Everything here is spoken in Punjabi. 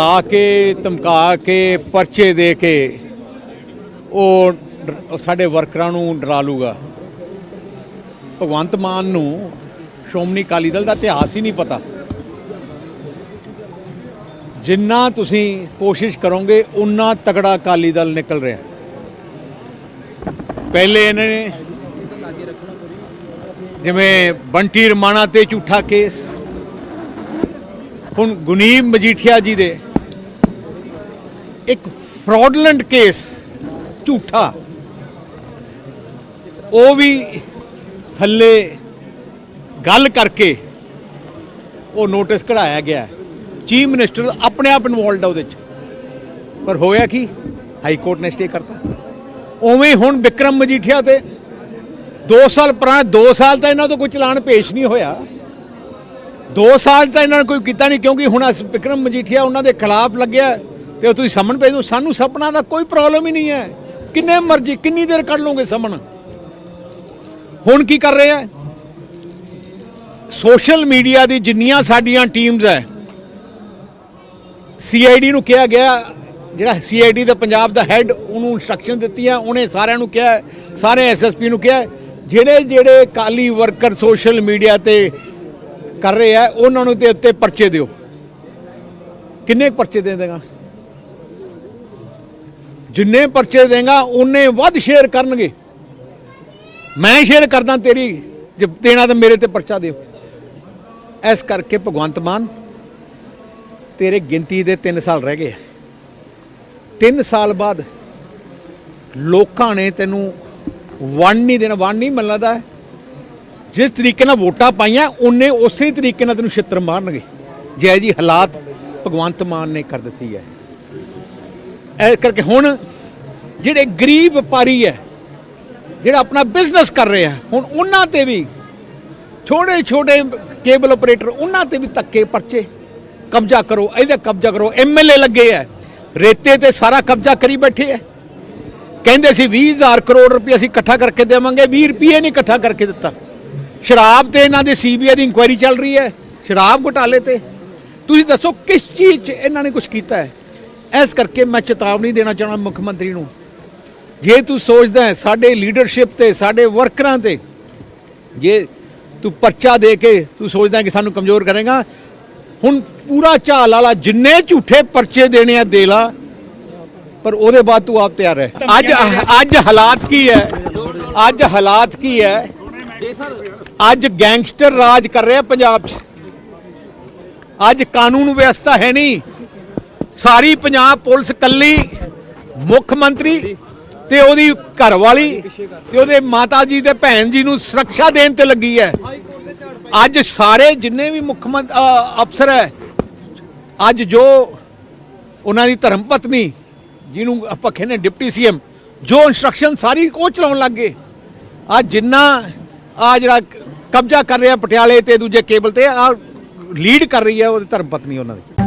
ਆ ਕੇ, ਧਮਕਾ ਕੇ, ਪਰਚੇ ਦੇ ਕੇ ਉਹ ਸਾਡੇ ਵਰਕਰਾਂ ਨੂੰ ਡਰਾ ਲੂਗਾ। ਭਗਵੰਤ ਮਾਨ ਨੂੰ ਸ਼੍ਰੋਮਣੀ ਅਕਾਲੀ ਦਲ ਦਾ ਇਤਿਹਾਸ ਹੀ ਨਹੀਂ ਪਤਾ। ਜਿੰਨਾ ਤੁਸੀਂ ਕੋਸ਼ਿਸ਼ ਕਰੋਗੇ ਉਨਾ ਤਕੜਾ ਅਕਾਲੀ ਦਲ ਨਿਕਲ ਰਿਹਾ। ਪਹਿਲੇ ਇਹਨਾਂ ਨੇ ਜਿਵੇਂ ਬੰਟੀ ਰਮਾਣਾ ਤੇ ਝੂਠਾ ਕੇਸ, ਹੁਣ ਗੁਨੀਬ ਮਜੀਠੀਆ ਜੀ ਦੇ ਇੱਕ ਫਰਾਡਲੈਂਟ ਕੇਸ ਝੂਠਾ। ਉਹ ਵੀ ਥੱਲੇ ਗੱਲ ਕਰਕੇ ਉਹ ਨੋਟਿਸ ਕਢਾਇਆ ਗਿਆ। ਚੀਫ ਮਿਨਿਸਟਰ ਆਪਣੇ ਆਪ ਇਨਵੋਲਡ ਆ ਉਹਦੇ ਚ। ਪਰ ਹੋਇਆ ਕੀ? ਹਾਈ ਕੋਰਟ ਨੇ ਸਟੇ ਕਰਤਾ। ਉਵੇਂ ਹੁਣ ਵਿਕਰਮ ਮਜੀਠੀਆ ਤੇ 2 ਸਾਲ ਪੁਰਾਣਾ 2 ਸਾਲ ਤਾਂ ਇਹਨਾਂ ਤੋਂ ਕੋਈ ਚਲਾਨ ਪੇਸ਼ ਨਹੀਂ ਹੋਇਆ। 2 ਸਾਲ ਤਾਂ ਇਹਨਾਂ ਨੇ ਕੋਈ ਕੀਤਾ ਨਹੀਂ, ਕਿਉਂਕਿ ਹੁਣ ਅਸ ਵਿਕਰਮ ਮਜੀਠੀਆ ਉਹਨਾਂ ਦੇ ਖਿਲਾਫ ਲੱਗਿਆ। ਤੇ ਉਹ ਤੁਸੀਂ ਸਮਣ ਭੇਜ ਦਿਓ ਸਾਨੂੰ ਸਪਨਾ ਦਾ ਕੋਈ ਪ੍ਰੋਬਲਮ ਹੀ ਨਹੀਂ ਹੈ। ਕਿੰਨੇ ਮਰਜ਼ੀ, ਕਿੰਨੀ ਦੇਰ ਕੱਢ ਲਓਗੇ ਸਮਣ ਹੁਣ ਕੀ ਕਰ ਰਹੇ ਆ? ਸੋਸ਼ਲ ਮੀਡੀਆ ਦੀ ਜਿੰਨੀਆਂ ਸਾਡੀਆਂ ਟੀਮਸ ਹੈ ਸੀਆਈਡੀ ਨੂੰ ਕਿਹਾ ਗਿਆ, ਜਿਹੜਾ ਸੀਆਈਡੀ ਦਾ ਪੰਜਾਬ ਦਾ ਹੈੱਡ ਉਹਨੂੰ ਇਨਸਟਰਕਸ਼ਨ ਦਿੱਤੀਆਂ, ਉਹਨੇ ਸਾਰਿਆਂ ਨੂੰ ਕਿਹਾ, ਸਾਰੇ ਐਸਐਸਪੀ ਨੂੰ ਕਿਹਾ, ਜਿਹੜੇ ਜਿਹੜੇ ਕਾਲੀ ਵਰਕਰ ਸੋਸ਼ਲ ਮੀਡੀਆ ਤੇ ਕਰ ਰਹੇ ਆ, ਉਹਨਾਂ ਨੂੰ ਤੇ ਉੱਤੇ ਪਰਚੇ ਦਿਓ। ਕਿੰਨੇ ਕੁ ਪਰਚੇ ਦੇ ਦੇਗਾ ਜਿੰਨੇ ਪਰਚੇ ਦੇਗਾ ਉਹਨੇ ਵੱਧ ਸ਼ੇਅਰ ਕਰਨਗੇ। ਮੈਂ ਸ਼ੇਅਰ ਕਰਦਾ ਤੇਰੀ, ਜੇ ਦੇਣਾ ਤਾਂ ਮੇਰੇ ਤੇ ਪਰਚਾ ਦਿਓ। ਇਸ ਕਰਕੇ ਭਗਵੰਤ ਮਾਨ, ਤੇਰੇ ਗਿਣਤੀ ਦੇ 3 ਸਾਲ ਰਹਿ ਗਏ 3 ਸਾਲ ਬਾਅਦ ਲੋਕਾਂ ਨੇ ਤੈਨੂੰ ਵੰਡ ਨਹੀਂ ਦੇਣਾ, ਵੰਡ ਨਹੀਂ ਮਿਲਣਾ ਦਾ। ਜਿਸ ਤਰੀਕੇ ਨਾਲ ਵੋਟਾਂ ਪਾਈਆਂ ਉਹਨੇ ਉਸੇ ਤਰੀਕੇ ਨਾਲ ਤੈਨੂੰ ਛਿੱਤਰ ਮਾਰਨਗੇ। ਜੈ ਜੀ ਹਾਲਾਤ ਭਗਵੰਤ ਮਾਨ ਨੇ ਕਰ ਦਿੱਤੀ ਹੈ। ਇਹ ਕਰਕੇ ਹੁਣ ਜਿਹੜੇ ਗਰੀਬ ਵਪਾਰੀ ਹੈ ਜਿਹੜਾ ਆਪਣਾ ਬਿਜ਼ਨਸ ਕਰ ਰਿਹਾ, ਹੁਣ ਉਹਨਾਂ ਤੇ ਵੀ ਛੋਟੇ ਛੋਟੇ ਕੇਬਲ ਆਪਰੇਟਰ ਉਹਨਾਂ ਤੇ ਵੀ ਧੱਕੇ ਪਰਚੇ। ਕਬਜ਼ਾ ਕਰੋ, ਇਹਦਾ ਕਬਜ਼ਾ ਕਰੋ ਐਮਐਲਏ ਲੱਗੇ ਆ ਰੇਤੇ ਤੇ ਸਾਰਾ ਕਬਜ਼ਾ ਕਰੀ ਬੈਠੇ ਆ ਕਹਿੰਦੇ ਸੀ 20000 ਕਰੋੜ ਰੁਪਏ ਅਸੀਂ ਇਕੱਠਾ ਕਰਕੇ ਦੇਵਾਂਗੇ 20 ਰੁਪਏ ਨਹੀਂ ਇਕੱਠਾ ਕਰਕੇ ਦਿੱਤਾ। ਸ਼ਰਾਬ ਤੇ ਇਹਨਾਂ ਦੇ ਸੀਬੀਆਈ ਦੀ ਇਨਕੁਆਇਰੀ ਚੱਲ ਰਹੀ ਹੈ ਸ਼ਰਾਬ ਘੁਟਾਲੇ ਤੇ। ਤੁਸੀਂ ਦੱਸੋ ਕਿਸ ਚੀਜ਼ 'ਚ ਇਹਨਾਂ ਨੇ ਕੁਝ ਕੀਤਾ ਹੈ ਇਸ ਕਰਕੇ ਮੈਂ ਚੇਤਾਵਨੀ ਦੇਣਾ ਚਾਹਣਾ ਮੁੱਖ ਮੰਤਰੀ ਨੂੰ। ਜੇ ਤੂੰ ਸੋਚਦਾ ਹੈ ਸਾਡੇ ਲੀਡਰਸ਼ਿਪ ਤੇ ਸਾਡੇ ਵਰਕਰਾਂ ਤੇ ਜੇ ਤੂੰ ਪਰਚਾ ਦੇ ਕੇ ਤੂੰ ਸੋਚਦਾ ਕਿ ਸਾਨੂੰ ਕਮਜ਼ੋਰ ਕਰੇਗਾ ਹੁਣ ਪੂਰਾ ਝਾਲ ਵਾਲਾ ਜਿੰਨੇ ਝੂਠੇ ਪਰਚੇ ਦੇਣੇ ਆ ਦੇ ਲਾ ਪਰ ਉਹਦੇ ਬਾਅਦ ਤੂੰ ਆਪ ਤਿਆਰ ਹੈ ਅੱਜ ਅੱਜ ਹਾਲਾਤ ਕੀ ਹੈ? ਅੱਜ ਹਾਲਾਤ ਕੀ ਹੈ? ਅੱਜ ਗੈਂਗਸਟਰ ਰਾਜ ਕਰ ਰਿਹਾ ਪੰਜਾਬ 'ਚ। ਅੱਜ ਕਾਨੂੰਨ ਵਿਵਸਥਾ ਹੈ ਨਹੀਂ। ਸਾਰੀ ਪੰਜਾਬ ਪੁਲਿਸ ਕੱਲੀ, ਮੁੱਖ ਮੰਤਰੀ ਤੇ ਉਹਦੀ ਘਰਵਾਲੀ ਤੇ ਉਹਦੇ ਮਾਤਾ ਜੀ ਤੇ ਭੈਣ ਜੀ ਨੂੰ ਸੁਰੱਖਿਆ ਦੇਣ ਤੇ ਲੱਗੀ ਹੈ। ਅੱਜ ਸਾਰੇ ਜਿੰਨੇ ਵੀ ਮੁੱਖ ਮੰਤ ਅਫਸਰ ਹੈ, ਅੱਜ ਜੋ ਉਹਨਾਂ ਦੀ ਧਰਮ ਪਤਨੀ ਜਿਹਨੂੰ ਆਪਾਂ ਕਹਿੰਦੇ ਡਿਪਟੀ ਸੀਐਮ, ਜੋ ਇਨਸਟਰਕਸ਼ਨ ਸਾਰੀ ਉਹ ਚਲਾਉਣ ਲੱਗ ਗਏ। ਆ ਜਿੰਨਾ ਆ ਜਿਹੜਾ ਕਬਜ਼ਾ ਕਰ ਰਿਹਾ ਪਟਿਆਲੇ ਤੇ ਦੂਜੇ ਕੇਬਲ ਤੇ, ਆ ਲੀਡ ਕਰ ਰਹੀ ਹੈ ਉਹਦੀ ਧਰਮ ਪਤਨੀ ਉਹਨਾਂ ਦੀ।